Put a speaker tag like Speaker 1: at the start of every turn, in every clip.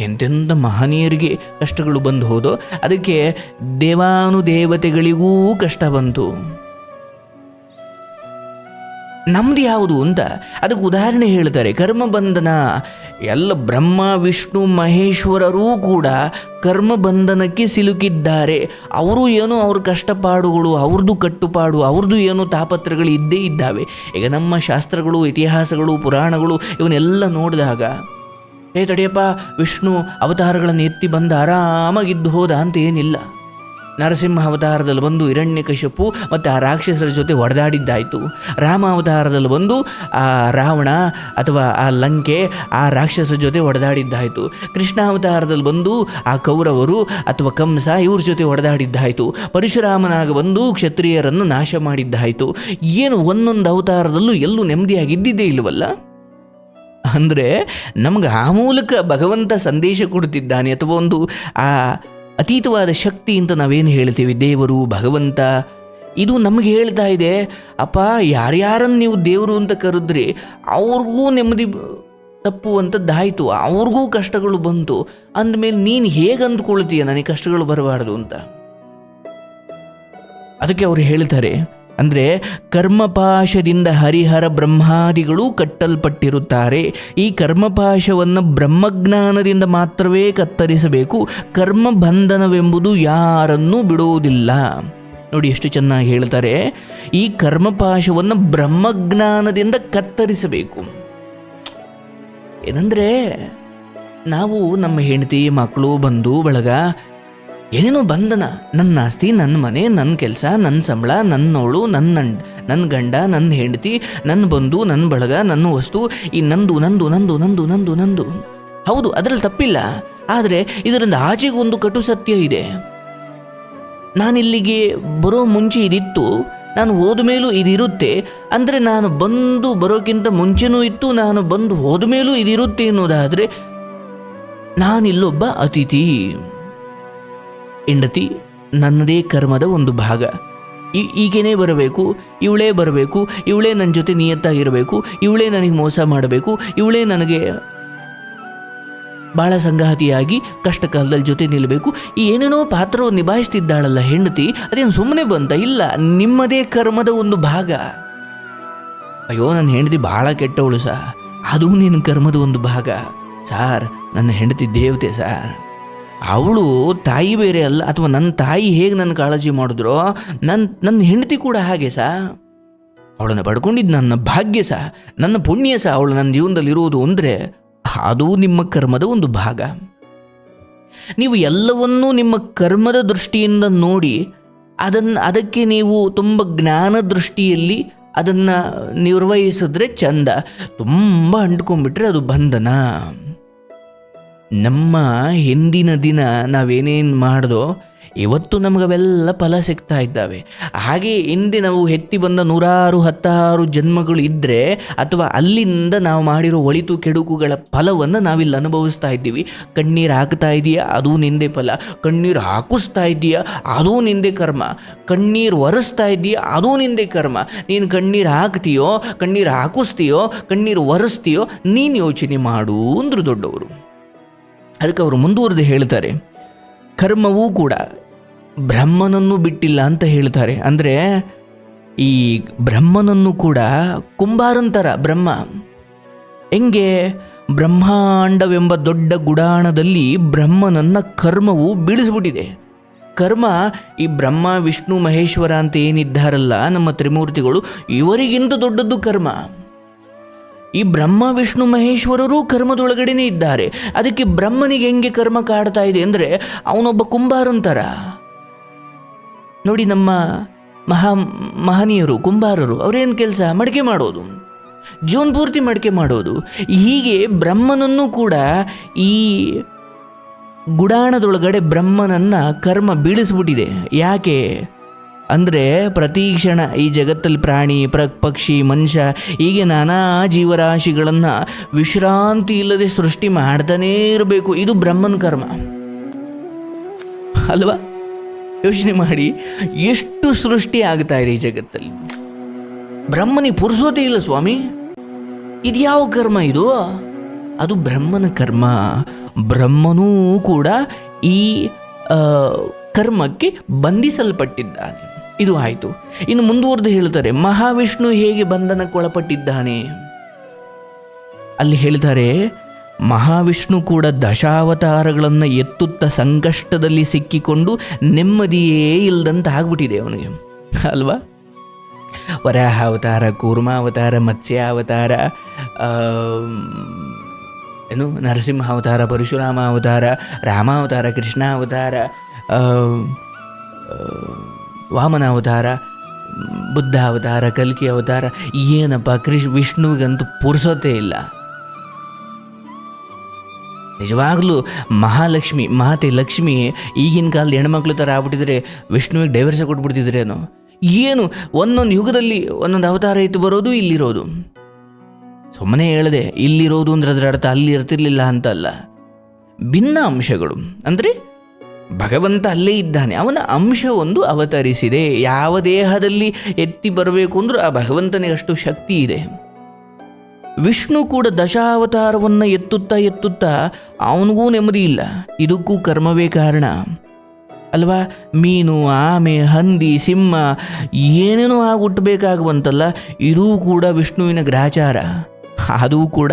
Speaker 1: ಎಂತೆಂಥ ಮಹನೀಯರಿಗೆ ಕಷ್ಟಗಳು ಬಂದು ಹೋದೋ, ಅದಕ್ಕೆ ದೇವಾನುದೇವತೆಗಳಿಗೂ ಕಷ್ಟ ಬಂತು. ನಮ್ದು ಯಾವುದು ಅಂತ ಅದಕ್ಕೆ ಉದಾಹರಣೆ ಹೇಳ್ತಾರೆ. ಕರ್ಮಬಂಧನ, ಎಲ್ಲ ಬ್ರಹ್ಮ, ವಿಷ್ಣು, ಮಹೇಶ್ವರರೂ ಕೂಡ ಕರ್ಮಬಂಧನಕ್ಕೆ ಸಿಲುಕಿದ್ದಾರೆ. ಅವರು ಏನು ಅವ್ರ ಕಷ್ಟಪಾಡುಗಳು, ಅವ್ರದ್ದು ಕಟ್ಟುಪಾಡು, ಅವ್ರದ್ದು ಏನು ತಾಪತ್ರಗಳು ಇದ್ದೇ ಇದ್ದಾವೆ. ಈಗ ನಮ್ಮ ಶಾಸ್ತ್ರಗಳು, ಇತಿಹಾಸಗಳು, ಪುರಾಣಗಳು, ಇವನ್ನೆಲ್ಲ ನೋಡಿದಾಗ ಏ ತಡಿಯಪ್ಪ, ವಿಷ್ಣು, ಅವತಾರಗಳನ್ನು ಎತ್ತಿ ಬಂದು ಆರಾಮಾಗಿದ್ದು ಹೋದ ಅಂತ ಏನಿಲ್ಲ ನರಸಿಂಹ ಅವತಾರದಲ್ಲಿ ಬಂದು ಹಿರಣ್ಯಕಶಿಪು ಮತ್ತು ಆ ರಾಕ್ಷಸರ ಜೊತೆ ಒಡೆದಾಡಿದ್ದಾಯಿತು. ರಾಮ ಅವತಾರದಲ್ಲಿ ಬಂದು ಆ ರಾವಣ ಅಥವಾ ಆ ಲಂಕೆ ಆ ರಾಕ್ಷಸರ ಜೊತೆ ಒಡೆದಾಡಿದ್ದಾಯಿತು. ಕೃಷ್ಣ ಅವತಾರದಲ್ಲಿ ಬಂದು ಆ ಕೌರವರು ಅಥವಾ ಕಂಸ ಇವ್ರ ಜೊತೆ ಒಡೆದಾಡಿದ್ದಾಯಿತು. ಪರಶುರಾಮನಾಗ ಬಂದು ಕ್ಷತ್ರಿಯರನ್ನು ನಾಶ ಮಾಡಿದ್ದಾಯಿತು. ಏನು ಒಂದೊಂದು ಅವತಾರದಲ್ಲೂ ಎಲ್ಲೂ ನೆಮ್ಮದಿಯಾಗಿದ್ದಿದ್ದೇ ಇಲ್ಲವಲ್ಲ? ಅಂದರೆ ನಮಗೆ ಆ ಮೂಲಕ ಭಗವಂತ ಸಂದೇಶ ಕೊಡ್ತಿದ್ದಾನೆ ಅಥವಾ ಒಂದು, ಆ ಅತೀತವಾದ ಶಕ್ತಿ ಅಂತ ನಾವೇನು ಹೇಳ್ತೀವಿ? ದೇವರು, ಭಗವಂತ, ಇದು ನಮಗೆ ಹೇಳ್ತಾ ಇದೆ. ಅಪ್ಪ, ಯಾರ್ಯಾರನ್ನು ನೀವು ದೇವರು ಅಂತ ಕರೆದ್ರಿ ಅವ್ರಿಗೂ ನೆಮ್ಮದಿ ತಪ್ಪುವಂಥದ್ದಾಯಿತು, ಅವ್ರಿಗೂ ಕಷ್ಟಗಳು ಬಂತು. ಅಂದಮೇಲೆ ನೀನು ಹೇಗೆ ಅಂದ್ಕೊಳ್ತೀಯ? ನನಗೆ ಕಷ್ಟಗಳು ಬರಬಾರ್ದು ಅಂತ. ಅದಕ್ಕೆ ಅವರು ಹೇಳ್ತಾರೆ ಅಂದರೆ ಕರ್ಮಪಾಶದಿಂದ ಹರಿಹರ ಬ್ರಹ್ಮಾದಿಗಳು ಕಟ್ಟಲ್ಪಟ್ಟಿರುತ್ತಾರೆ. ಈ ಕರ್ಮಪಾಶವನ್ನು ಬ್ರಹ್ಮಜ್ಞಾನದಿಂದ ಮಾತ್ರವೇ ಕತ್ತರಿಸಬೇಕು. ಕರ್ಮ ಬಂಧನವೆಂಬುದು ಯಾರನ್ನೂ ಬಿಡುವುದಿಲ್ಲ. ನೋಡಿ ಎಷ್ಟು ಚೆನ್ನಾಗಿ ಹೇಳ್ತಾರೆ. ಈ ಕರ್ಮಪಾಶವನ್ನು ಬ್ರಹ್ಮಜ್ಞಾನದಿಂದ ಕತ್ತರಿಸಬೇಕು. ಏನಂದರೆ, ನಾವು ನಮ್ಮ ಹೆಂಡತಿ, ಮಕ್ಕಳು, ಬಂಧು, ಬಳಗ ಏನೇನೋ ಬಂಧನ ನನ್ನ ಆಸ್ತಿ ನನ್ನ ಮನೆ ನನ್ನ ಕೆಲಸ ನನ್ನ ಸಂಬಳ ನನ್ನವಳು ನನ್ನ ನನ್ನ ಗಂಡ ನನ್ನ ಹೆಂಡತಿ ನನ್ನ ಬಂಧು ನನ್ನ ಬಳಗ ನನ್ನ ವಸ್ತು, ಈ ನಂದು ನಂದು ನಂದು ನಂದು ನಂದು ನಂದು. ಹೌದು, ಅದರಲ್ಲಿ ತಪ್ಪಿಲ್ಲ. ಆದರೆ ಇದರಿಂದ ಆಚೆಗೂ ಒಂದು ಕಟು ಸತ್ಯ ಇದೆ. ನಾನಿಲ್ಲಿಗೆ ಬರೋ ಮುಂಚೆ ಇದಿತ್ತು. ನಾನು ಹೋದ ಮೇಲೂ ಇದಿರುತ್ತೆ. ಅಂದರೆ ನಾನು ಬಂದು ಬರೋಕ್ಕಿಂತ ಮುಂಚೆನೂ ಇತ್ತು, ನಾನು ಬಂದು ಹೋದ ಮೇಲೂ ಇದಿರುತ್ತೆ ಅನ್ನೋದಾದರೆ ನಾನಿಲ್ಲೊಬ್ಬ ಅತಿಥಿ. ಹೆಂಡತಿ ನನ್ನದೇ ಕರ್ಮದ ಒಂದು ಭಾಗ. ಈ ಈಗೇನೇ ಬರಬೇಕು, ಇವಳೇ ಬರಬೇಕು, ಇವಳೇ ನನ್ನ ಜೊತೆ ನಿಯತ್ತಾಗಿರಬೇಕು, ಇವಳೇ ನನಗೆ ಮೋಸ ಮಾಡಬೇಕು, ಇವಳೇ ನನಗೆ ಭಾಳ ಸಂಗಾತಿಯಾಗಿ ಕಷ್ಟ ಕಾಲದಲ್ಲಿ ಜೊತೆ ನಿಲ್ಲಬೇಕು ಈ ಏನೇನೋ ಪಾತ್ರವನ್ನು ನಿಭಾಯಿಸ್ತಿದ್ದಾಳಲ್ಲ ಹೆಂಡತಿ, ಅದೇನು ಸುಮ್ಮನೆ ಬಂತ? ಇಲ್ಲ, ನಿಮ್ಮದೇ ಕರ್ಮದ ಒಂದು ಭಾಗ. ಅಯ್ಯೋ ನನ್ನ ಹೆಂಡತಿ ಭಾಳ ಕೆಟ್ಟವಳು ಸಾ. ಅದು ನಿನ್ನ ಕರ್ಮದ ಒಂದು ಭಾಗ. ಸಾರ್, ನನ್ನ ಹೆಂಡತಿ ದೇವತೆ ಸಾರ್. ಅವಳು ತಾಯಿ ಬೇರೆ ಅಲ್ಲ, ಅಥವಾ ನನ್ನ ತಾಯಿ ಹೇಗೆ ನನ್ನ ಕಾಳಜಿ ಮಾಡಿದ್ರೋ ನನ್ನ ನನ್ನ ಹೆಂಡತಿ ಕೂಡ ಹಾಗೆ ಸಹ ಅವಳನ್ನು ಪಡ್ಕೊಂಡಿದ್ದು ನನ್ನ ಭಾಗ್ಯ ಸಹ ನನ್ನ ಪುಣ್ಯ ಸಹ ಅವಳು ನನ್ನ ಜೀವನದಲ್ಲಿ ಇರುವುದು ಅಂದರೆ ಅದು ನಿಮ್ಮ ಕರ್ಮದ ಒಂದು ಭಾಗ. ನೀವು ಎಲ್ಲವನ್ನೂ ನಿಮ್ಮ ಕರ್ಮದ ದೃಷ್ಟಿಯಿಂದ ನೋಡಿ, ಅದನ್ನು, ಅದಕ್ಕೆ ನೀವು ತುಂಬ ಜ್ಞಾನ ದೃಷ್ಟಿಯಲ್ಲಿ ಅದನ್ನು ನಿರ್ವಹಿಸಿದ್ರೆ ಚಂದ. ತುಂಬ ಅಂಟ್ಕೊಂಡ್ಬಿಟ್ರೆ ಅದು ಬಂಧನ. ನಮ್ಮ ಹಿಂದಿನ ದಿನ ನಾವೇನೇನು ಮಾಡ್ದೋ, ಇವತ್ತು ನಮಗವೆಲ್ಲ ಫಲ ಸಿಗ್ತಾ ಇದ್ದಾವೆ. ಹಾಗೆ ಹಿಂದೆ ನಾವು ಎತ್ತಿ ಬಂದ ನೂರಾರು, ಹತ್ತಾರು ಜನ್ಮಗಳು ಇದ್ದರೆ ಅಥವಾ ಅಲ್ಲಿಂದ ನಾವು ಮಾಡಿರೋ ಒಳಿತು ಕೆಡುಕುಗಳ ಫಲವನ್ನು ನಾವಿಲ್ಲಿ ಅನುಭವಿಸ್ತಾ ಇದ್ದೀವಿ. ಕಣ್ಣೀರು ಹಾಕ್ತಾ ಇದೆಯಾ, ಅದೂ ನಿಂದೆ ಫಲ. ಕಣ್ಣೀರು ಹಾಕಿಸ್ತಾ ಇದೆಯಾ, ಅದೂ ನಿಂದೆ ಕರ್ಮ. ಕಣ್ಣೀರು ಒರೆಸ್ತಾ ಇದೆಯಾ, ಅದೂ ನಿಂದೆ ಕರ್ಮ. ನೀನು ಕಣ್ಣೀರು ಹಾಕ್ತೀಯೋ, ಕಣ್ಣೀರು ಹಾಕಿಸ್ತೀಯೋ, ಕಣ್ಣೀರು ಒರೆಸ್ತೀಯೋ, ನೀನು ಯೋಚನೆ ಮಾಡು ಅಂದರು ದೊಡ್ಡವರು. ಅದಕ್ಕೆ ಅವರು ಮುಂದುವರೆದು ಹೇಳ್ತಾರೆ, ಕರ್ಮವೂ ಕೂಡ ಬ್ರಹ್ಮನನ್ನು ಬಿಟ್ಟಿಲ್ಲ ಅಂತ ಹೇಳ್ತಾರೆ. ಅಂದರೆ ಈ ಬ್ರಹ್ಮನನ್ನು ಕೂಡ ಕುಂಬಾರಂತರ ಬ್ರಹ್ಮ. ಹೆಂಗೆ? ಬ್ರಹ್ಮಾಂಡವೆಂಬ ದೊಡ್ಡ ಗುಡಾಣದಲ್ಲಿ ಬ್ರಹ್ಮನನ್ನ ಕರ್ಮವು ಬೀಳಿಸ್ಬಿಟ್ಟಿದೆ. ಕರ್ಮ ಈ ಬ್ರಹ್ಮ, ವಿಷ್ಣು, ಮಹೇಶ್ವರ ಅಂತ ಏನಿದ್ದಾರಲ್ಲ ನಮ್ಮ ತ್ರಿಮೂರ್ತಿಗಳು, ಇವರಿಗಿಂತ ದೊಡ್ಡದ್ದು ಕರ್ಮ. ಈ ಬ್ರಹ್ಮ, ವಿಷ್ಣು, ಮಹೇಶ್ವರರು ಕರ್ಮದೊಳಗಡೆನೇ ಇದ್ದಾರೆ. ಅದಕ್ಕೆ ಬ್ರಹ್ಮನಿಗೆ ಹೆಂಗೆ ಕರ್ಮ ಕಾಡ್ತಾ ಇದೆ ಅಂದರೆ ಅವನೊಬ್ಬ ಕುಂಬಾರಂತರ. ನೋಡಿ ನಮ್ಮ ಮಹಾ, ಮಹನೀಯರು, ಕುಂಬಾರರು, ಅವರೇನು ಕೆಲಸ? ಮಡಿಕೆ ಮಾಡೋದು. ಜೀವನ ಪೂರ್ತಿ ಮಡಿಕೆ ಮಾಡೋದು. ಹೀಗೆ ಬ್ರಹ್ಮನನ್ನು ಕೂಡ ಈ ಗುಡಾಣದೊಳಗಡೆ ಬ್ರಹ್ಮನನ್ನು ಕರ್ಮ ಬೀಳಿಸ್ಬಿಟ್ಟಿದೆ. ಯಾಕೆ? ಅಂದರೆ ಪ್ರತಿ ಕ್ಷಣ ಈ ಜಗತ್ತಲ್ಲಿ ಪ್ರಾಣಿ, ಪ್ರ, ಪಕ್ಷಿ, ಮನುಷ್ಯ ಹೀಗೆ ನಾನಾ ಜೀವರಾಶಿಗಳನ್ನು ವಿಶ್ರಾಂತಿ ಇಲ್ಲದೆ ಸೃಷ್ಟಿ ಮಾಡ್ತಾನೇ ಇರಬೇಕು. ಇದು ಬ್ರಹ್ಮನ ಕರ್ಮ. ಅಲ್ವಾ? ಯೋಚನೆ ಮಾಡಿ, ಎಷ್ಟು ಸೃಷ್ಟಿ ಆಗ್ತಾ ಇದೆ ಈ ಜಗತ್ತಲ್ಲಿ? ಬ್ರಹ್ಮನಿಗೆ ಪುರುಸೋತೆ ಇಲ್ಲ ಸ್ವಾಮಿ. ಇದು ಯಾವ ಕರ್ಮ ಇದು? ಅದು ಬ್ರಹ್ಮನ ಕರ್ಮ. ಬ್ರಹ್ಮನೂ ಕೂಡ ಈ ಕರ್ಮಕ್ಕೆ ಬಂಧಿಸಲ್ಪಟ್ಟಿದ್ದಾನೆ. ಇದು ಆಯಿತು. ಇನ್ನು ಮುಂದುವರೆದು ಹೇಳ್ತಾರೆ ಮಹಾವಿಷ್ಣು ಹೇಗೆ ಬಂಧನಕ್ಕೊಳಪಟ್ಟಿದ್ದಾನೆ ಅಲ್ಲಿ ಹೇಳ್ತಾರೆ, ಮಹಾವಿಷ್ಣು ಕೂಡ ದಶಾವತಾರಗಳನ್ನು ಎತ್ತುತ್ತ ಸಂಕಷ್ಟದಲ್ಲಿ ಸಿಕ್ಕಿಕೊಂಡು ನೆಮ್ಮದಿಯೇ ಇಲ್ಲದಂತ ಆಗ್ಬಿಟ್ಟಿದೆ ಅವನಿಗೆ. ಅಲ್ವಾ? ವರಾಹ ಅವತಾರ ಕೂರ್ಮಾವತಾರ, ಮತ್ಸ್ಯಾವತಾರ ಏನು ನರಸಿಂಹ ಅವತಾರ ಪರಶುರಾಮ ಅವತಾರ ರಾಮಾವತಾರ ಕೃಷ್ಣಾವತಾರ ವಾಮನ ಅವತಾರ, ಬುದ್ಧ ಅವತಾರ, ಕಲ್ಕಿ ಅವತಾರ, ಏನಪ್ಪ, ಕೃಷ್, ವಿಷ್ಣುವಿಗಂತೂ ಪುರುಸೋತೇ ಇಲ್ಲ. ನಿಜವಾಗಲೂ ಮಹಾಲಕ್ಷ್ಮಿ, ಮಾತೆ ಲಕ್ಷ್ಮಿ ಈಗಿನ ಕಾಲದ ಹೆಣ್ಮಕ್ಳು ಥರ ಆಗ್ಬಿಟ್ಟಿದ್ರೆ ವಿಷ್ಣುವಿಗೆ ಡೈವರ್ಸ ಕೊಟ್ಬಿಡ್ತಿದ್ರೇನು ಏನು? ಒಂದೊಂದು ಯುಗದಲ್ಲಿ ಒಂದೊಂದು ಅವತಾರ ಇತ್ತು ಬರೋದು ಇಲ್ಲಿರೋದು. ಸುಮ್ಮನೆ ಹೇಳದೆ, ಇಲ್ಲಿರೋದು ಅಂದ್ರೆ ಅದರ ಅರ್ಥ ಅಲ್ಲಿ ಇರ್ತಿರ್ಲಿಲ್ಲ ಅಂತಲ್ಲ. ಭಿನ್ನ ಅಂಶಗಳು ಅಂದರೆ ಭಗವಂತ ಅಲ್ಲೇ ಇದ್ದಾನೆ. ಅವನ ಅಂಶ ಒಂದು ಅವತರಿಸಿದೆ. ಯಾವ ದೇಹದಲ್ಲಿ ಎತ್ತಿ ಬರಬೇಕು ಅಂದರೂ ಆ ಭಗವಂತನಿಗೆ ಅಷ್ಟು ಶಕ್ತಿ ಇದೆ. ವಿಷ್ಣು ಕೂಡ ದಶಾವತಾರವನ್ನು ಎತ್ತುತ್ತಾ ಎತ್ತುತ್ತಾ ಅವನಿಗೂ ನೆಮ್ಮದಿ ಇಲ್ಲ. ಇದಕ್ಕೂ ಕರ್ಮವೇ ಕಾರಣ. ಅಲ್ವಾ? ಮೀನು, ಆಮೆ, ಹಂದಿ, ಸಿಂಹ, ಏನೇನೋ ಆಗಿ ಹುಟ್ಟಬೇಕಾಗುವಂತಲ್ಲ ಇದೂ ಕೂಡ ವಿಷ್ಣುವಿನ ಗ್ರಾಚಾರ. ಅದೂ ಕೂಡ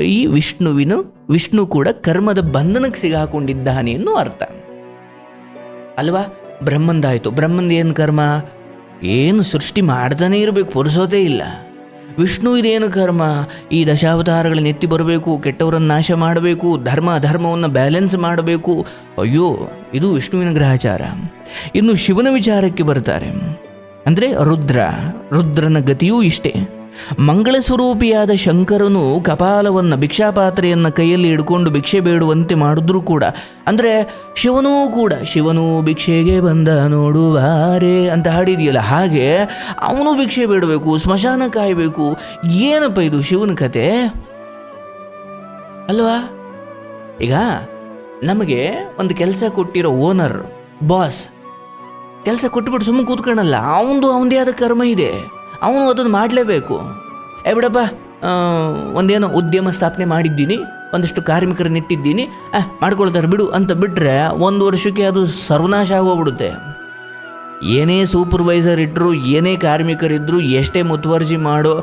Speaker 1: ಈ ವಿಷ್ಣುವಿನ ವಿಷ್ಣು ಕೂಡ ಕರ್ಮದ ಬಂಧನಕ್ಕೆ ಸಿಗಾಕೊಂಡಿದ್ದಾನೆ ಅನ್ನೋ ಅರ್ಥ. ಅಲ್ವಾ? ಬ್ರಹ್ಮಂದಾಯಿತು. ಬ್ರಹ್ಮಂದ ಏನು ಕರ್ಮ? ಏನು ಸೃಷ್ಟಿ ಮಾಡ್ತಾನೆ ಇರಬೇಕು ಪುರುಸೋದೇ ಇಲ್ಲ. ವಿಷ್ಣು ಇದೇನು ಕರ್ಮ? ಈ ದಶಾವತಾರಗಳನ್ನ ಎತ್ತಿ ಬರಬೇಕು, ಕೆಟ್ಟವರನ್ನು ನಾಶ ಮಾಡಬೇಕು, ಧರ್ಮ ಧರ್ಮವನ್ನು ಬ್ಯಾಲೆನ್ಸ್ ಮಾಡಬೇಕು. ಅಯ್ಯೋ, ಇದು ವಿಷ್ಣುವಿನ ಗ್ರಹಚಾರ. ಇನ್ನು ಶಿವನ ವಿಚಾರಕ್ಕೆ ಬರ್ತಾರೆ. ಅಂದರೆ ರುದ್ರ. ರುದ್ರನ ಗತಿಯೂ ಇಷ್ಟೇ. ಮಂಗಳ ಸ್ವರೂಪಿಯಾದ ಶಂಕರನು ಕಪಾಲವನ್ನು ಭಿಕ್ಷಾಪಾತ್ರೆಯನ್ನು ಕೈಯಲ್ಲಿ ಹಿಡ್ಕೊಂಡು ಭಿಕ್ಷೆ ಬೇಡುವಂತೆ ಮಾಡಿದ್ರೂ ಕೂಡ, ಅಂದರೆ ಶಿವನೂ ಕೂಡ, ಶಿವನು ಭಿಕ್ಷೆಗೆ ಬಂದ ನೋಡುವಾರೆ ಅಂತ ಹಾಡಿದೆಯಲ್ಲ, ಹಾಗೆ ಅವನು ಭಿಕ್ಷೆ ಬೇಡಬೇಕು, ಸ್ಮಶಾನ ಕಾಯಬೇಕು, ಏನಪ್ಪ ಇದು ಶಿವನ ಕತೆ? ಅಲ್ವಾ? ಈಗ ನಮಗೆ ಒಂದು ಕೆಲಸ ಕೊಟ್ಟಿರೋ ಓನರ್, ಬಾಸ್, ಕೆಲಸ ಕೊಟ್ಬಿಟ್ಟು ಸುಮ್ಮನೆ ಕೂತ್ಕೊಳ್ಳಲ್ಲ ಅವನದು ಅವನದೇ ಆದ ಕರ್ಮ ಇದೆ. ಅವನು ಅದನ್ನು ಮಾಡಲೇಬೇಕು. ಏ ಬಿಡಪ್ಪ ಒಂದೇನೋ ಉದ್ಯಮ ಸ್ಥಾಪನೆ ಮಾಡಿದ್ದೀನಿ, ಒಂದಿಷ್ಟು ಕಾರ್ಮಿಕರನ್ನ ಇಟ್ಟಿದ್ದೀನಿ ಮಾಡ್ಕೊಳ್ತಾರೆ ಬಿಡು ಅಂತ ಬಿಟ್ಟರೆ ಒಂದು ವರ್ಷಕ್ಕೆ ಅದು ಸರ್ವನಾಶ ಆಗೋಗ್ಬಿಡುತ್ತೆ. ಏನೇ ಸೂಪರ್ವೈಸರ್ ಇಟ್ಟರು ಏನೇ ಕಾರ್ಮಿಕರಿದ್ದರು ಎಷ್ಟೇ ಮುತುವರ್ಜಿ ಮಾಡೋ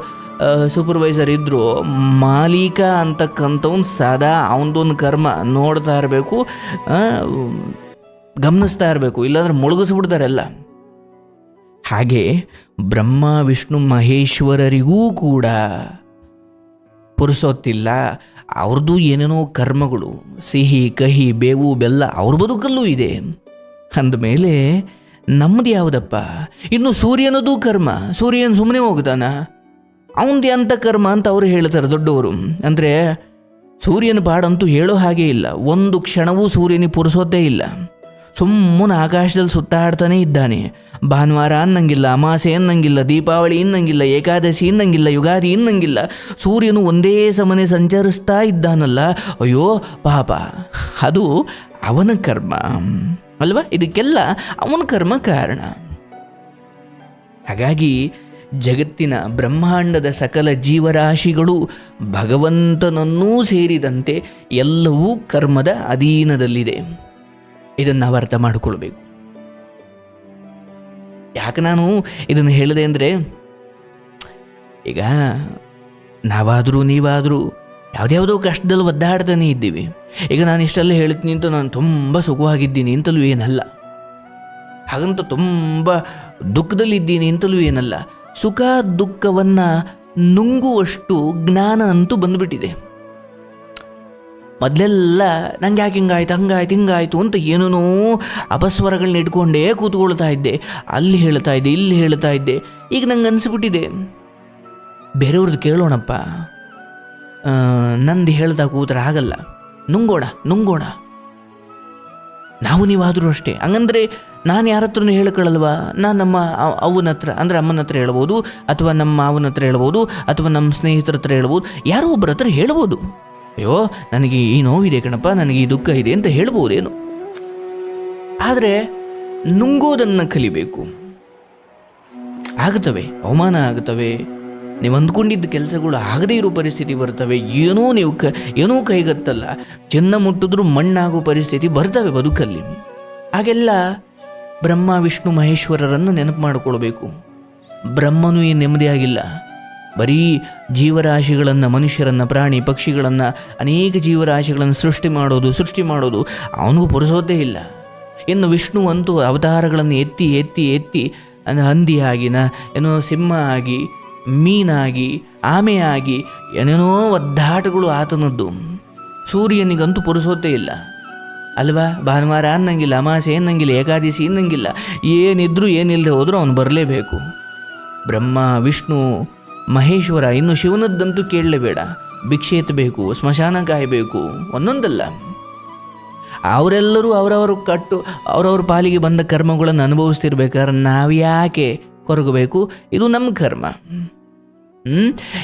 Speaker 1: ಸೂಪರ್ವೈಸರ್ ಇದ್ದರೂ ಮಾಲೀಕ ಅಂತಕ್ಕಂಥವ್ನು ಸದಾ ಅವನದೊಂದು ಕರ್ಮ, ನೋಡ್ತಾ ಇರಬೇಕು ಗಮನಿಸ್ತಾ ಇರಬೇಕು, ಇಲ್ಲಾಂದ್ರೆ ಮುಳುಗಿಸ್ಬಿಡ್ತಾರೆಲ್ಲ ಹಾಗೆ ಬ್ರಹ್ಮ, ವಿಷ್ಣು, ಮಹೇಶ್ವರರಿಗೂ ಕೂಡ ಪುರುಸೋತ್ತಿಲ್ಲ. ಅವ್ರದ್ದು ಏನೇನೋ ಕರ್ಮಗಳು, ಸಿಹಿ, ಕಹಿ, ಬೇವು, ಬೆಲ್ಲ, ಅವ್ರ ಬದುಕಲ್ಲೂ ಇದೆ. ಅಂದಮೇಲೆ ನಮ್ಮದು ಯಾವುದಪ್ಪ? ಇನ್ನು ಸೂರ್ಯನದು ಕರ್ಮ, ಸೂರ್ಯನ ಸುಮ್ಮನೆ ಹೋಗ್ತಾನ ಅವನದು ಎಂಥ ಕರ್ಮ ಅಂತ ಅವರು ಹೇಳ್ತಾರೆ ದೊಡ್ಡವರು. ಅಂದರೆ ಸೂರ್ಯನ ಪಾಡಂತೂ ಹೇಳೋ ಹಾಗೆ ಇಲ್ಲ. ಒಂದು ಕ್ಷಣವೂ ಸೂರ್ಯನಿಗೆ ಪುರುಸೋದೇ ಇಲ್ಲ. ಸುಮ್ಮನೆ ಆಕಾಶದಲ್ಲಿ ಸುತ್ತಾಡ್ತಾನೆ ಇದ್ದಾನೆ. ಭಾನುವಾರ ಅನ್ನಂಗಿಲ್ಲ, ಅಮಾಸೆ ಅನ್ನಂಗಿಲ್ಲ, ದೀಪಾವಳಿ ಇನ್ನಂಗಿಲ್ಲ ಏಕಾದಶಿ ಇನ್ನಂಗಿಲ್ಲ ಯುಗಾದಿ ಇನ್ನಂಗಿಲ್ಲ ಸೂರ್ಯನು ಒಂದೇ ಸಮನೆ ಸಂಚರಿಸ್ತಾ ಇದ್ದಾನಲ್ಲ. ಅಯ್ಯೋ, ಪಾಪ. ಅದು ಅವನ ಕರ್ಮ. ಅಲ್ವಾ? ಇದಕ್ಕೆಲ್ಲ ಅವನ ಕರ್ಮ ಕಾರಣ. ಹಾಗಾಗಿ ಜಗತ್ತಿನ ಬ್ರಹ್ಮಾಂಡದ ಸಕಲ ಜೀವರಾಶಿಗಳು ಭಗವಂತನನ್ನೂ ಸೇರಿದಂತೆ ಎಲ್ಲವೂ ಕರ್ಮದ ಅಧೀನದಲ್ಲಿದೆ. ಇದನ್ನು ನಾವು ಅರ್ಥ ಮಾಡಿಕೊಳ್ಬೇಕು. ಯಾಕೆ ನಾನು ಇದನ್ನು ಹೇಳಿದೆ ಅಂದರೆ, ಈಗ ನಾವಾದರೂ ನೀವಾದರೂ ಯಾವುದ್ಯಾವುದೋ ಕಷ್ಟದಲ್ಲಿ ಒದ್ದಾಡ್ತಾನೆ ಇದ್ದೀವಿ. ಈಗ ನಾನು ಇಷ್ಟೆಲ್ಲ ಹೇಳ್ತೀನಿ ಅಂತ ನಾನು ತುಂಬ ಸುಖವಾಗಿದ್ದೀನಿ ಅಂತಲೂ ಏನಲ್ಲ. ಹಾಗಂತ ತುಂಬ ದುಃಖದಲ್ಲಿದ್ದೀನಿ ಅಂತಲೂ ಏನಲ್ಲ. ಸುಖ ದುಃಖವನ್ನು ನುಂಗುವಷ್ಟು ಜ್ಞಾನ ಅಂತೂ ಬಂದುಬಿಟ್ಟಿದೆ. ಮೊದಲೆಲ್ಲ ನಂಗೆ ಯಾಕೆ ಹಿಂಗಾಯ್ತು, ಹಂಗಾಯ್ತು, ಹಿಂಗಾಯ್ತು ಅಂತ ಏನೇನೋ ಅಪಸ್ವರಗಳನ್ನ ಇಟ್ಕೊಂಡೇ ಕೂತ್ಕೊಳ್ತಾ ಇದ್ದೆ. ಅಲ್ಲಿ ಹೇಳ್ತಾ ಇದ್ದೆ, ಇಲ್ಲಿ ಹೇಳ್ತಾ ಇದ್ದೆ. ಈಗ ನಂಗೆ ಅನಿಸ್ಬಿಟ್ಟಿದೆ. ಬೇರೆಯವ್ರದ್ದು ಕೇಳೋಣಪ್ಪ. ನಂದು ಹೇಳ್ತಾ ಕೂತ್ರೆ ಆಗಲ್ಲ. ನುಂಗೋಣ ನುಂಗೋಣ. ನಾವು ನೀವಾದರೂ ಅಷ್ಟೇ. ಹಂಗಂದ್ರೆ ನಾನು ಯಾರ ಹತ್ರನೂ ಹೇಳ್ಕೊಳ್ಳಲ್ವಾ? ನಾನು ನಮ್ಮ ಅವನ ಹತ್ರ, ಅಂದರೆ ಅಮ್ಮನ ಹತ್ರ ಹೇಳ್ಬೋದು, ಅಥವಾ ನಮ್ಮ ಮಾವನ ಹತ್ರ ಹೇಳ್ಬೋದು, ಅಥವಾ ನಮ್ಮ ಸ್ನೇಹಿತರ ಹತ್ರ ಹೇಳ್ಬೋದು, ಯಾರೋ ಒಬ್ಬರ ಹತ್ರ ಹೇಳ್ಬೋದು. ಅಯ್ಯೋ, ನನಗೆ ಈ ನೋವಿದೆ ಕಣಪ್ಪ, ನನಗೆ ಈ ದುಃಖ ಇದೆ ಅಂತ ಹೇಳ್ಬೋದೇನು. ಆದರೆ ನುಂಗೋದನ್ನು ಕಲಿಬೇಕು. ಆಗುತ್ತವೆ ಅವಮಾನ ಆಗುತ್ತವೆ ನೀವು ಅಂದ್ಕೊಂಡಿದ್ದ ಕೆಲಸಗಳು ಆಗದೇ ಇರೋ ಪರಿಸ್ಥಿತಿ ಬರ್ತವೆ, ಏನೂ ನೀವು ಕ, ಏನೂ ಕೈಗತ್ತಲ್ಲ, ಚಿನ್ನ ಮುಟ್ಟಿದ್ರೂ ಮಣ್ಣಾಗೋ ಪರಿಸ್ಥಿತಿ ಬರ್ತವೆ ಬದುಕಲ್ಲಿ. ಹಾಗೆಲ್ಲ ಬ್ರಹ್ಮ, ವಿಷ್ಣು, ಮಹೇಶ್ವರರನ್ನು ನೆನಪು ಮಾಡಿಕೊಳ್ಬೇಕು. ಬ್ರಹ್ಮನೂ ಏನು ನೆಮ್ಮದಿಯಾಗಿಲ್ಲ. ಬರೀ ಜೀವರಾಶಿಗಳನ್ನು, ಮನುಷ್ಯರನ್ನು, ಪ್ರಾಣಿ ಪಕ್ಷಿಗಳನ್ನು, ಅನೇಕ ಜೀವರಾಶಿಗಳನ್ನು ಸೃಷ್ಟಿ ಮಾಡೋದು ಸೃಷ್ಟಿ ಮಾಡೋದು ಅವನಿಗೂ ಪುರುಸೋದೇ ಇಲ್ಲ. ಇನ್ನು ವಿಷ್ಣುವಂತೂ ಅವತಾರಗಳನ್ನು ಎತ್ತಿ ಎತ್ತಿ ಎತ್ತಿ, ಅಂದರೆ ಹಂದಿಯಾಗಿ ನ, ಏನೋ ಸಿಂಹ ಆಗಿ ಮೀನಾಗಿ, ಆಮೆಯಾಗಿ, ಏನೇನೋ ಒದ್ದಾಟಗಳು ಆತನದ್ದು. ಸೂರ್ಯನಿಗಂತೂ ಪುರುಸೋದೇ ಇಲ್ಲ. ಅಲ್ವಾ? ಭಾನುವಾರ ಅನ್ನಂಗಿಲ್ಲ, ಅಮಾಸೆ ಅನ್ನಂಗಿಲ್ಲ, ಏಕಾದಶಿ ಅನ್ನಂಗಿಲ್ಲ, ಏನಿದ್ರೂ ಏನಿಲ್ಲದೆ ಹೋದರೂ ಅವನು ಬರಲೇಬೇಕು. ಬ್ರಹ್ಮ, ವಿಷ್ಣು ಮಹೇಶ್ವರ, ಇನ್ನು ಶಿವನದ್ದಂತೂ ಕೇಳಲೇಬೇಡ. ಭಿಕ್ಷೆ ಎತ್ತಬೇಕು, ಸ್ಮಶಾನ ಕಾಯಬೇಕು, ಒಂದೊಂದಲ್ಲ. ಅವರೆಲ್ಲರೂ ಅವರವರು ಕಟ್ಟು, ಅವರವ್ರ ಪಾಲಿಗೆ ಬಂದ ಕರ್ಮಗಳನ್ನು ಅನುಭವಿಸ್ತಿರ್ಬೇಕಾದ್ರೆ ನಾವು ಯಾಕೆ ಕೊರಗಬೇಕು? ಇದು ನಮ್ಮ ಕರ್ಮ.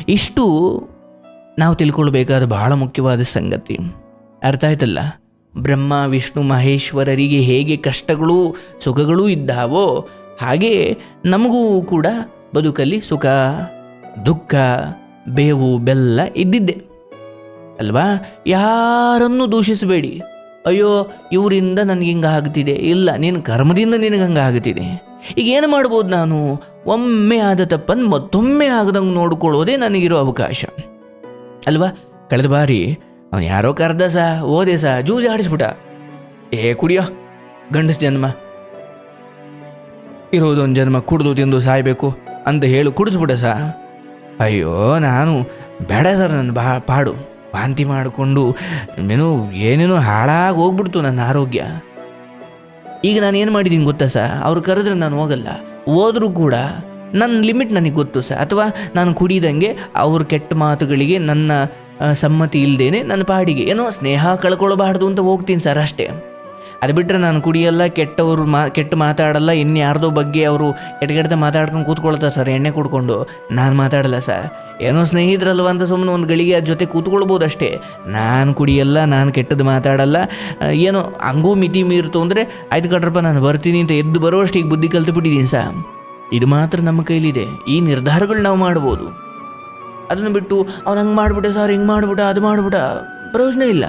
Speaker 1: ಇಷ್ಟು ನಾವು ತಿಳ್ಕೊಳ್ಬೇಕಾದ ಬಹಳ ಮುಖ್ಯವಾದ ಸಂಗತಿ. ಅರ್ಥ ಆಯ್ತಲ್ಲ? ಬ್ರಹ್ಮ, ವಿಷ್ಣು, ಮಹೇಶ್ವರರಿಗೆ ಹೇಗೆ ಕಷ್ಟಗಳು, ಸುಖಗಳೂ ಇದ್ದಾವೋ ಹಾಗೆ ನಮಗೂ ಕೂಡ ಬದುಕಲ್ಲಿ ಸುಖ ದುಃಖ, ಬೇವು, ಬೆಲ್ಲ ಇದ್ದಿದ್ದೆ. ಅಲ್ವಾ? ಯಾರನ್ನು ದೂಷಿಸಬೇಡಿ. ಅಯ್ಯೋ, ಇವರಿಂದ ನನಗೆ ಹಿಂಗೆ ಆಗ್ತಿದೆ. ಇಲ್ಲ ನಿನ್ನ ಕರ್ಮದಿಂದ ನಿನಗೆ ಹಂಗೆ ಆಗ್ತಿದೆ. ಈಗ ಏನು ಮಾಡ್ಬೋದು ನಾನು? ಒಮ್ಮೆ ಆದ ತಪ್ಪನ್ನು ಮತ್ತೊಮ್ಮೆ ಆಗದಂಗೆ ನೋಡ್ಕೊಳ್ಳೋದೇ ನನಗಿರೋ ಅವಕಾಶ. ಅಲ್ವಾ? ಕಳೆದ ಬಾರಿ ಅವನು ಯಾರೋ ಕರ್ದ ಸಾ ಓದೆ ಸಾ, ಜೂಜ್ ಆಡಿಸ್ಬಿಟ ಏ, ಕುಡಿಯೋ, ಗಂಡಸ ಜನ್ಮ. ಇರೋದೊಂದು ಜನ್ಮ ಕುಡಿದು ತಿಂದು ಸಾಯಬೇಕು ಅಂತ ಹೇಳು ಕುಡಿಸ್ಬಿಡ ಸಾ. ಅಯ್ಯೋ, ನಾನು ಬೇಡ ಸರ್ ನನ್ನ ಬಾ, ಪಾಡು. ವಾಂತಿ ಮಾಡಿಕೊಂಡು ಏನು ಏನೇನೋ ಹಾಳಾಗಿ ಹೋಗ್ಬಿಡ್ತು ನನ್ನ ಆರೋಗ್ಯ. ಈಗ ನಾನು ಏನು ಮಾಡಿದ್ದೀನಿ ಗೊತ್ತಾ ಸರ್? ಅವ್ರು ಕರೆದ್ರೆ ನಾನು ಹೋಗಲ್ಲ. ಹೋದರೂ ಕೂಡ ನನ್ನ ಲಿಮಿಟ್ ನನಗೆ ಗೊತ್ತು ಸರ್. ಅಥವಾ ನಾನು ಕುಡಿದಂಗೆ ಅವ್ರ ಕೆಟ್ಟ ಮಾತುಗಳಿಗೆ ನನ್ನ ಸಮ್ಮತಿ ಇಲ್ಲದೇನೆ ನನ್ನ ಪಾಡಿಗೆ. ಏನೋ ಸ್ನೇಹ ಕಳ್ಕೊಳ್ಬಾರ್ದು ಅಂತ ಹೋಗ್ತೀನಿ ಸರ್ ಅಷ್ಟೇ. ಅದು ಬಿಟ್ಟರೆ ನಾನು ಕುಡಿಯಲ್ಲ, ಕೆಟ್ಟವರು ಮಾ, ಕೆಟ್ಟು ಮಾತಾಡಲ್ಲ ಇನ್ಯಾರ್ದೋ ಬಗ್ಗೆ ಅವರು ಕೆಟ್ಟ ಮಾತಾಡ್ಕೊಂಡು ಕೂತ್ಕೊಳ್ತಾರೆ ಸರ್, ಎಣ್ಣೆ ಕುಡ್ಕೊಂಡು. ನಾನು ಮಾತಾಡಲ್ಲ ಸರ್. ಏನೋ ಸ್ನೇಹಿತರಲ್ವ ಅಂತ ಸುಮ್ಮನೆ ಒಂದು ಗಳಿಗೆ ಅದ್ರ ಜೊತೆ ಕೂತ್ಕೊಳ್ಬೋದು ಅಷ್ಟೇ. ನಾನು ಕುಡಿಯಲ್ಲ, ನಾನು ಕೆಟ್ಟದ್ದು ಮಾತಾಡಲ್ಲ. ಏನೋ ಹಂಗೂ ಮಿತಿ ಮೀರ್ತು ಅಂದರೆ, ಆಯ್ತು ಕಟ್ರಪ್ಪ ನಾನು ಬರ್ತೀನಿ ಅಂತ ಎದ್ದು ಬರುವಷ್ಟು ಈಗ ಬುದ್ಧಿ ಕಲ್ತು ಬಿಟ್ಟಿದ್ದೀನಿ ಸರ್. ಇದು ಮಾತ್ರ ನಮ್ಮ ಕೈಲಿದೆ. ಈ ನಿರ್ಧಾರಗಳು ನಾವು ಮಾಡ್ಬೋದು. ಅದನ್ನು ಬಿಟ್ಟು, ಅವ್ನು ಹಂಗೆ ಮಾಡ್ಬಿಟ್ಟೆ ಸರ್, ಹಿಂಗೆ ಮಾಡಿಬಿಟ್ಟ, ಅದು ಮಾಡಿಬಿಟ್ಟ. ಪ್ರಯೋಜನ ಇಲ್ಲ.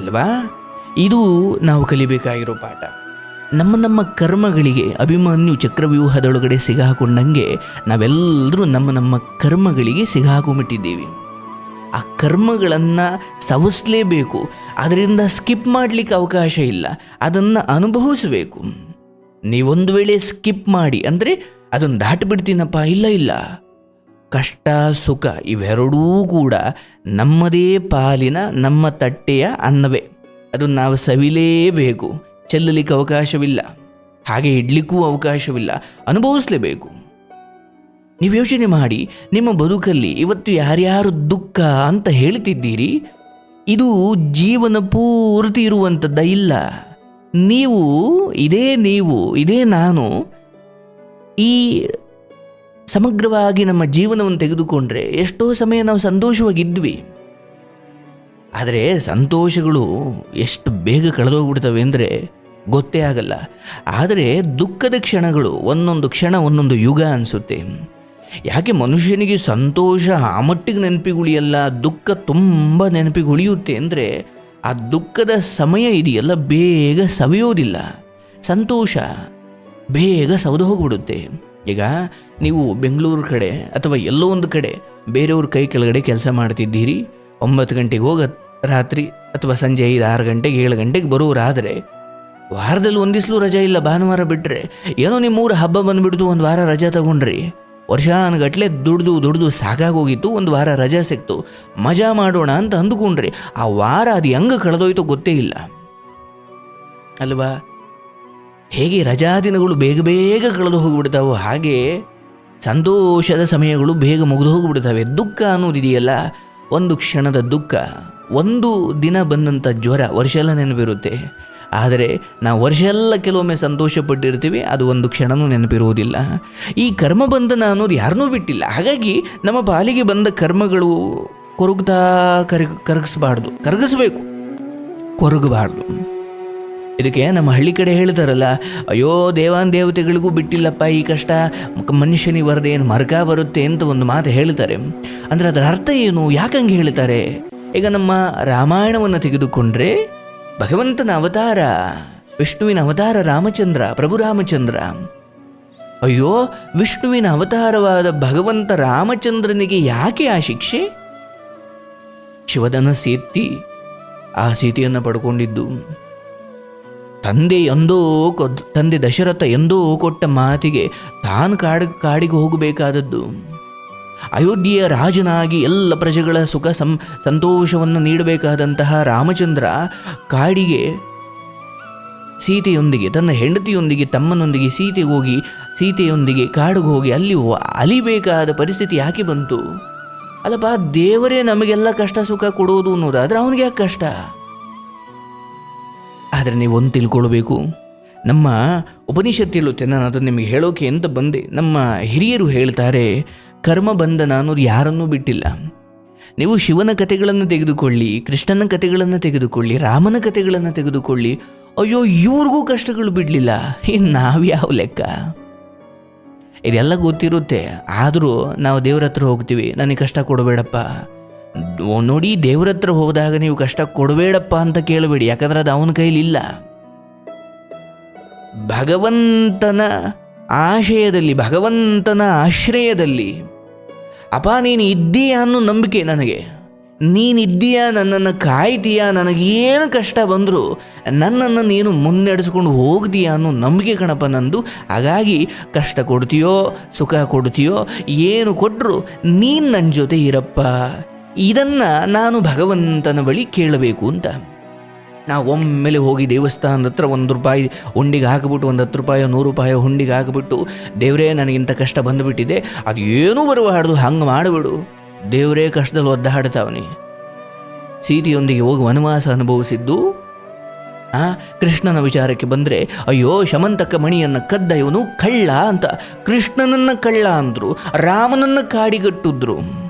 Speaker 1: ಅಲ್ವಾ? ಇದು ನಾವು ಕಲಿಬೇಕಾಗಿರೋ ಪಾಠ. ನಮ್ಮ ನಮ್ಮ ಕರ್ಮಗಳಿಗೆ, ಅಭಿಮನ್ಯು ಚಕ್ರವ್ಯೂಹದೊಳಗಡೆ ಸಿಗಾಕೊಂಡಂಗೆ ನಾವೆಲ್ಲರೂ ನಮ್ಮ ನಮ್ಮ ಕರ್ಮಗಳಿಗೆ ಸಿಗಾಕೊಂಬಿಟ್ಟಿದ್ದೀವಿ ಆ ಕರ್ಮಗಳನ್ನು ಸವಿಸ್ಲೇಬೇಕು, ಅದರಿಂದ ಸ್ಕಿಪ್ ಮಾಡಲಿಕ್ಕೆ ಅವಕಾಶ ಇಲ್ಲ, ಅದನ್ನು ಅನುಭವಿಸಬೇಕು. ನೀವೊಂದು ವೇಳೆ ಸ್ಕಿಪ್ ಮಾಡಿ ಅಂದರೆ ಅದನ್ನು ದಾಟಿಬಿಡ್ತೀನಪ್ಪ, ಇಲ್ಲ ಇಲ್ಲ. ಕಷ್ಟ, ಸುಖ ಇವೆರಡೂ ಕೂಡ ನಮ್ಮದೇ ಪಾಲಿನ ನಮ್ಮ ತಟ್ಟೆಯ ಅನ್ನವೇ. ಅದನ್ನು ನಾವು ಸವಿಲೇಬೇಕು. ಚೆಲ್ಲಲಿಕ್ಕೆ ಅವಕಾಶವಿಲ್ಲ. ಹಾಗೆ ಇಡ್ಲಿಕ್ಕೂ ಅವಕಾಶವಿಲ್ಲ. ಅನುಭವಿಸಲೇಬೇಕು. ನೀವು ಯೋಚನೆ ಮಾಡಿ, ನಿಮ್ಮ ಬದುಕಲ್ಲಿ ಇವತ್ತು ಯಾರ್ಯಾರು ದುಃಖ ಅಂತ ಹೇಳ್ತಿದ್ದೀರಿ, ಇದು ಜೀವನ ಪೂರ್ತಿ ಇರುವಂಥದ್ದ ಇಲ್ಲ. ನೀವು, ಇದೇ ನೀವು, ಇದೇ ನಾನು, ಈ ಸಮಗ್ರವಾಗಿ ನಮ್ಮ ಜೀವನವನ್ನು ತೆಗೆದುಕೊಂಡ್ರೆ ಎಷ್ಟೋ ಸಮಯ ನಾವು ಸಂತೋಷವಾಗಿದ್ವಿ. ಆದರೆ ಸಂತೋಷಗಳು ಎಷ್ಟು ಬೇಗ ಕಳೆದೋಗ್ಬಿಡ್ತವೆ ಅಂದರೆ ಗೊತ್ತೇ ಆಗಲ್ಲ. ಆದರೆ ದುಃಖದ ಕ್ಷಣಗಳು, ಒಂದೊಂದು ಕ್ಷಣ, ಒಂದೊಂದು ಯುಗ ಅನಿಸುತ್ತೆ. ಯಾಕೆ ಮನುಷ್ಯನಿಗೆ ಸಂತೋಷ ಆ ಮಟ್ಟಿಗೆ ನೆನಪಿಗುಳಿಯಲ್ಲ, ದುಃಖ ತುಂಬ ನೆನಪಿಗುಳಿಯುತ್ತೆ ಅಂದರೆ ಆ ದುಃಖದ ಸಮಯ ಇದೆಯಲ್ಲ, ಬೇಗ ಸವಿಯೋದಿಲ್ಲ. ಸಂತೋಷ ಬೇಗ ಸವದು ಹೋಗಿಬಿಡುತ್ತೆ. ಈಗ ನೀವು ಬೆಂಗಳೂರು ಕಡೆ ಅಥವಾ ಎಲ್ಲೋ ಒಂದು ಕಡೆ ಬೇರೆಯವ್ರ ಕೈ ಕೆಳಗಡೆ ಕೆಲಸ ಮಾಡ್ತಿದ್ದೀರಿ ಒಂಬತ್ತು ಗಂಟೆಗೆ ಹೋಗ ರಾತ್ರಿ ಅಥವಾ ಸಂಜೆ ಐದು ಆರು ಗಂಟೆಗೆ, ಏಳು ಗಂಟೆಗೆ ಬರೋರಾದರೆ ವಾರದಲ್ಲಿ ಒಂದಿಸ್ಲು ರಜಾ ಇಲ್ಲ ಭಾನುವಾರ ಬಿಟ್ಟರೆ ಏನೋ ನಿಮ್ಮೂರ ಹಬ್ಬ ಬಂದುಬಿಡ್ತು, ಒಂದು ವಾರ ರಜೆ ತಗೊಂಡ್ರಿ. ವರ್ಷಾನುಗಟ್ಲೆ ದುಡ್ದು ದುಡ್ದು ಸಾಕಾಗೋಗಿತ್ತು, ಒಂದು ವಾರ ರಜಾ ಸಿಕ್ತು. ಮಜಾ ಮಾಡೋಣ ಅಂತ ಅಂದುಕೊಂಡ್ರಿ ಆ ವಾರ ಅದು ಹೆಂಗೆ ಕಳೆದೋಯ್ತು ಗೊತ್ತೇ ಇಲ್ಲ. ಅಲ್ವಾ? ಹೇಗೆ ರಜಾ ದಿನಗಳು ಬೇಗ ಬೇಗ ಕಳೆದು ಹೋಗಿಬಿಡ್ತಾವೋ ಹಾಗೆ ಸಂತೋಷದ ಸಮಯಗಳು ಬೇಗ ಮುಗಿದು ಹೋಗಿಬಿಡ್ತವೆ. ದುಃಖ ಅನ್ನೋದಿದೆಯಲ್ಲ. ಒಂದು ಕ್ಷಣದ ದುಃಖ, ಒಂದು ದಿನ ಬಂದಂಥ ಜ್ವರ ವರ್ಷ ಎಲ್ಲ ನೆನಪಿರುತ್ತೆ. ಆದರೆ ನಾವು ವರ್ಷ ಎಲ್ಲ ಕೆಲವೊಮ್ಮೆ ಸಂತೋಷ ಪಟ್ಟಿರ್ತೀವಿ ಅದು ಒಂದು ಕ್ಷಣನೂ ನೆನಪಿರುವುದಿಲ್ಲ. ಈ ಕರ್ಮ ಬಂಧನ ಅನ್ನೋದು ಯಾರನ್ನೂ ಬಿಟ್ಟಿಲ್ಲ. ಹಾಗಾಗಿ ನಮ್ಮ ಪಾಲಿಗೆ ಬಂದ ಕರ್ಮಗಳು ಕೊರಗ್ತಾ ಕರಗ, ಕರಗಿಸ್ಬಾರ್ದು. ಕರಗಿಸ್ಬೇಕು. ಕೊರಗಬಾರ್ದು. ಇದಕ್ಕೆ ನಮ್ಮ ಹಳ್ಳಿ ಕಡೆ ಹೇಳ್ತಾರಲ್ಲ, ಅಯ್ಯೋ, ದೇವಾನ್ ದೇವತೆಗಳಿಗೂ ಬಿಟ್ಟಿಲ್ಲಪ್ಪ ಈ ಕಷ್ಟ. ಮನುಷ್ಯನಿಗೆ ಬರದೆ ಏನು ಮರ್ಕ ಬರುತ್ತೆ ಅಂತ ಒಂದು ಮಾತು ಹೇಳ್ತಾರೆ. ಅಂದರೆ ಅದರ ಅರ್ಥ ಏನು? ಯಾಕಂಗೆ ಹೇಳ್ತಾರೆ? ಈಗ ನಮ್ಮ ರಾಮಾಯಣವನ್ನು ತೆಗೆದುಕೊಂಡ್ರೆ ಭಗವಂತನ ಅವತಾರ, ವಿಷ್ಣುವಿನ ಅವತಾರ ರಾಮಚಂದ್ರ, ಪ್ರಭು ರಾಮಚಂದ್ರ. ಅಯ್ಯೋ, ವಿಷ್ಣುವಿನ ಅವತಾರವಾದ ಭಗವಂತ ರಾಮಚಂದ್ರನಿಗೆ ಯಾಕೆ ಆ ಶಿಕ್ಷೆ? ಶಿವದನ ಸೇತಿ ಆ ಸೀತೆಯನ್ನು ಪಡ್ಕೊಂಡಿದ್ದು. ತಂದೆ ಎಂದೂ ಕೊ- ತಂದೆ ದಶರಥ ಎಂದೂ ಕೊಟ್ಟ ಮಾತಿಗೆ ತಾನು ಕಾಡ, ಕಾಡಿಗೆ ಹೋಗಬೇಕಾದದ್ದು. ಅಯೋಧ್ಯೆಯ ರಾಜನಾಗಿ ಎಲ್ಲ ಪ್ರಜೆಗಳ ಸುಖ ಸಂ, ಸಂತೋಷವನ್ನು ನೀಡಬೇಕಾದಂತಹ ರಾಮಚಂದ್ರ ಕಾಡಿಗೆ ಸೀತೆಯೊಂದಿಗೆ, ತನ್ನ ಹೆಂಡತಿಯೊಂದಿಗೆ, ತಮ್ಮನೊಂದಿಗೆ ಸೀತೆಗೆ ಹೋಗಿ, ಸೀತೆಯೊಂದಿಗೆ ಕಾಡಿಗೆ ಹೋಗಿ ಅಲ್ಲಿ ಅಲಿಬೇಕಾದ ಪರಿಸ್ಥಿತಿ ಯಾಕೆ ಬಂತು? ಅಲ್ಲಪ್ಪ, ದೇವರೇ ನಮಗೆಲ್ಲ ಕಷ್ಟ ಸುಖ ಕೊಡೋದು ಅನ್ನೋದಾದರೆ ಅವನಿಗೆ ಯಾಕೆ ಕಷ್ಟ? ಆದರೆ ನೀವು ಒಂದು ತಿಳ್ಕೊಳ್ಬೇಕು. ನಮ್ಮ ಉಪನಿಷತ್ ಹೇಳುತ್ತೆ, ನಾನು ಅದನ್ನು ನಿಮಗೆ ಹೇಳೋಕೆ ಅಂತ ಬಂದೆ. ನಮ್ಮ ಹಿರಿಯರು ಹೇಳ್ತಾರೆ, ಕರ್ಮ ಬಂಧನ ಅನ್ನೋದು ಯಾರನ್ನೂ ಬಿಟ್ಟಿಲ್ಲ. ನೀವು ಶಿವನ ಕಥೆಗಳನ್ನು ತೆಗೆದುಕೊಳ್ಳಿ, ಕೃಷ್ಣನ ಕಥೆಗಳನ್ನು ತೆಗೆದುಕೊಳ್ಳಿ, ರಾಮನ ಕಥೆಗಳನ್ನು ತೆಗೆದುಕೊಳ್ಳಿ. ಅಯ್ಯೋ, ಇವ್ರಿಗೂ ಕಷ್ಟಗಳು ಬಿಡಲಿಲ್ಲ. ಇನ್ನು ನಾವು ಯಾವ ಲೆಕ್ಕ? ಇದೆಲ್ಲ ಗೊತ್ತಿರುತ್ತೆ. ಆದರೂ ನಾವು ದೇವ್ರ ಹತ್ರ ಹೋಗ್ತೀವಿ. ನನಗೆ ಕಷ್ಟ ಕೊಡಬೇಡಪ್ಪ. ನೋಡಿ, ದೇವ್ರ ಹತ್ರ ಹೋದಾಗ ನೀವು ಕಷ್ಟ ಕೊಡಬೇಡಪ್ಪ ಅಂತ ಕೇಳಬೇಡಿ. ಯಾಕಂದ್ರೆ ಅದು ಅವನ ಕೈಲಿಲ್ಲ. ಭಗವಂತನ ಆಶಯದಲ್ಲಿ, ಭಗವಂತನ ಆಶ್ರಯದಲ್ಲಿ, ಅಪ್ಪ, ನೀನು ಇದ್ದೀಯಾ ಅನ್ನೋ ನಂಬಿಕೆ ನನಗೆ. ನೀನಿದ್ದೀಯಾ ನನ್ನನ್ನು ಕಾಯ್ತೀಯಾ, ನನಗೇನು ಕಷ್ಟ ಬಂದರೂ ನನ್ನನ್ನು ನೀನು ಮುನ್ನಡೆಸ್ಕೊಂಡು ಹೋಗ್ತೀಯಾ ಅನ್ನೋ ನಂಬಿಕೆ ಕಣಪ್ಪ ನಂದು. ಹಾಗಾಗಿ ಕಷ್ಟ ಕೊಡ್ತೀಯೋ, ಸುಖ ಕೊಡ್ತೀಯೋ, ಏನು ಕೊಟ್ಟರು ನೀನು ನನ್ನ ಜೊತೆ ಇರಪ್ಪ. ಇದನ್ನು ನಾನು ಭಗವಂತನ ಬಳಿ ಕೇಳಬೇಕು ಅಂತ. ನಾವು ಒಮ್ಮೆಲೆ ಹೋಗಿ ದೇವಸ್ಥಾನದ ಹತ್ರ ಒಂದು ರೂಪಾಯಿ ಹುಂಡಿಗೆ ಹಾಕಿಬಿಟ್ಟು, ಒಂದು ಹತ್ತು ರೂಪಾಯಿ, ನೂರು ರೂಪಾಯಿ ಹುಂಡಿಗೆ ಹಾಕಿಬಿಟ್ಟು, ದೇವರೇ ನನಗಿಂತ ಕಷ್ಟ ಬಂದುಬಿಟ್ಟಿದೆ, ಅದು ಏನೂ ಬರಬಾರ್ದು ಹಂಗೆ ಮಾಡಿಬಿಡು. ದೇವರೇ ಕಷ್ಟದಲ್ಲಿ ಒದ್ದಾಡ್ತಾವನಿ ಸೀತೆಯೊಂದಿಗೆ ಹೋಗಿ ವನವಾಸ ಅನುಭವಿಸಿದ್ದು, ಆ, ಕೃಷ್ಣನ ವಿಚಾರಕ್ಕೆ ಬಂದರೆ, ಅಯ್ಯೋ, ಶಮಂತಕ ಮಣಿಯನ್ನು ಕದ್ದ ಇವನು ಕಳ್ಳ ಅಂತ. ಕೃಷ್ಣನನ್ನು ಕಳ್ಳ ಅಂದರು, ರಾಮನನ್ನು ಕಾಡಿಗಟ್ಟಿದ್ರು.